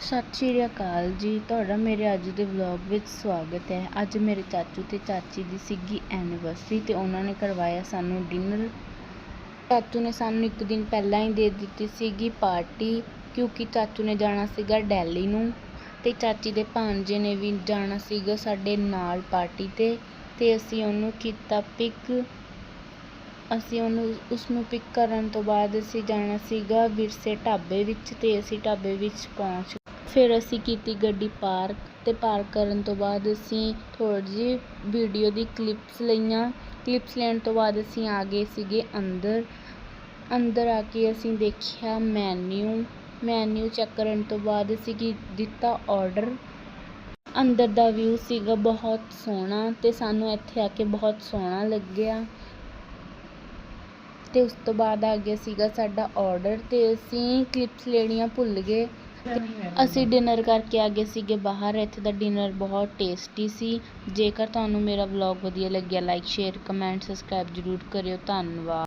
ਸਤਿ ਸ਼੍ਰੀ ਅਕਾਲ ਜੀ। ਤੁਹਾਡਾ ਮੇਰੇ ਅੱਜ ਦੇ ਵਲੌਗ ਵਿੱਚ ਸਵਾਗਤ ਹੈ। ਅੱਜ ਮੇਰੇ ਚਾਚੂ ਤੇ ਚਾਚੀ ਦੀ ਸੀਗੀ ਐਨੀਵਰਸਰੀ ਤੇ ਉਹਨਾਂ ਨੇ ਕਰਵਾਇਆ ਸਾਨੂੰ ਡਿਨਰ ਚਾਚੂ ਨੇ ਸਾਨੂੰ ਇੱਕ ਦਿਨ ਪਹਿਲਾਂ ਹੀ ਦੇ ਦਿੱਤੀ ਸੀਗੀ ਪਾਰਟੀ ਕਿਉਂਕਿ ਚਾਚੂ ਨੇ ਜਾਣਾ ਸੀਗਾ ਦਿੱਲੀ ਨੂੰ ਤੇ ਚਾਚੀ ਦੇ ਭਾਂਜੇ ਨੇ ਵੀ ਜਾਣਾ ਸੀਗਾ ਸਾਡੇ ਨਾਲ ਪਾਰਟੀ ਤੇ ਤੇ ਅਸੀਂ ਉਹਨੂੰ ਕੀਤਾ ਪਿਕ ਅਸੀਂ ਉਹਨੂੰ ਉਸ ਨੂੰ ਪਿਕ ਕਰਨ ਤੋਂ ਬਾਅਦ ਅਸੀਂ ਜਾਣਾ ਸੀਗਾ ਵਿਰਸੇ ਢਾਬੇ ਵਿੱਚ ਤੇ ਅਸੀਂ ਢਾਬੇ ਵਿੱਚ ਪਹੁੰਚ ਫਿਰ ਅਸੀਂ ਕੀਤੀ ਗੱਡੀ ਪਾਰਕ ਅਤੇ ਪਾਰਕ ਕਰਨ ਤੋਂ ਬਾਅਦ ਅਸੀਂ ਥੋੜ੍ਹੀ ਜਿਹੀ ਵੀਡੀਓ ਦੀ ਕਲਿੱਪਸ ਲਈਆਂ। ਕਲਿੱਪਸ ਲੈਣ ਤੋਂ ਬਾਅਦ ਅਸੀਂ ਆ ਗਏ ਸੀਗੇ ਅੰਦਰ। ਅੰਦਰ ਆ ਕੇ ਅਸੀਂ ਦੇਖਿਆ ਮੈਨਿਊ ਮੈਨਿਊ ਚੈੱਕ ਕਰਨ ਤੋਂ ਬਾਅਦ ਅਸੀਂ ਕੀ ਦਿੱਤਾ ਔਡਰ ਅੰਦਰ ਦਾ ਵਿਊ ਸੀਗਾ ਬਹੁਤ ਸੋਹਣਾ ਅਤੇ ਸਾਨੂੰ ਇੱਥੇ ਆ ਕੇ ਬਹੁਤ ਸੋਹਣਾ ਲੱਗਿਆ। ਅਤੇ ਉਸ ਤੋਂ ਬਾਅਦ ਆ ਗਿਆ ਸੀਗਾ ਸਾਡਾ ਔਡਰ ਅਤੇ ਅਸੀਂ ਕਲਿੱਪਸ ਲੈਣੀਆਂ ਭੁੱਲ ਗਏ। ਅਸੀਂ ਡਿਨਰ ਕਰਕੇ ਆ ਗਏ ਸੀਗੇ ਬਾਹਰ। ਇੱਥੇ ਦਾ ਡਿਨਰ ਬਹੁਤ ਟੇਸਟੀ ਸੀ। ਜੇਕਰ ਤੁਹਾਨੂੰ ਮੇਰਾ ਵਲੌਗ ਵਧੀਆ ਲੱਗਿਆ ਲਾਈਕ ਸ਼ੇਅਰ ਕਮੈਂਟ ਸਬਸਕ੍ਰਾਈਬ ਜ਼ਰੂਰ ਕਰਿਓ। ਧੰਨਵਾਦ।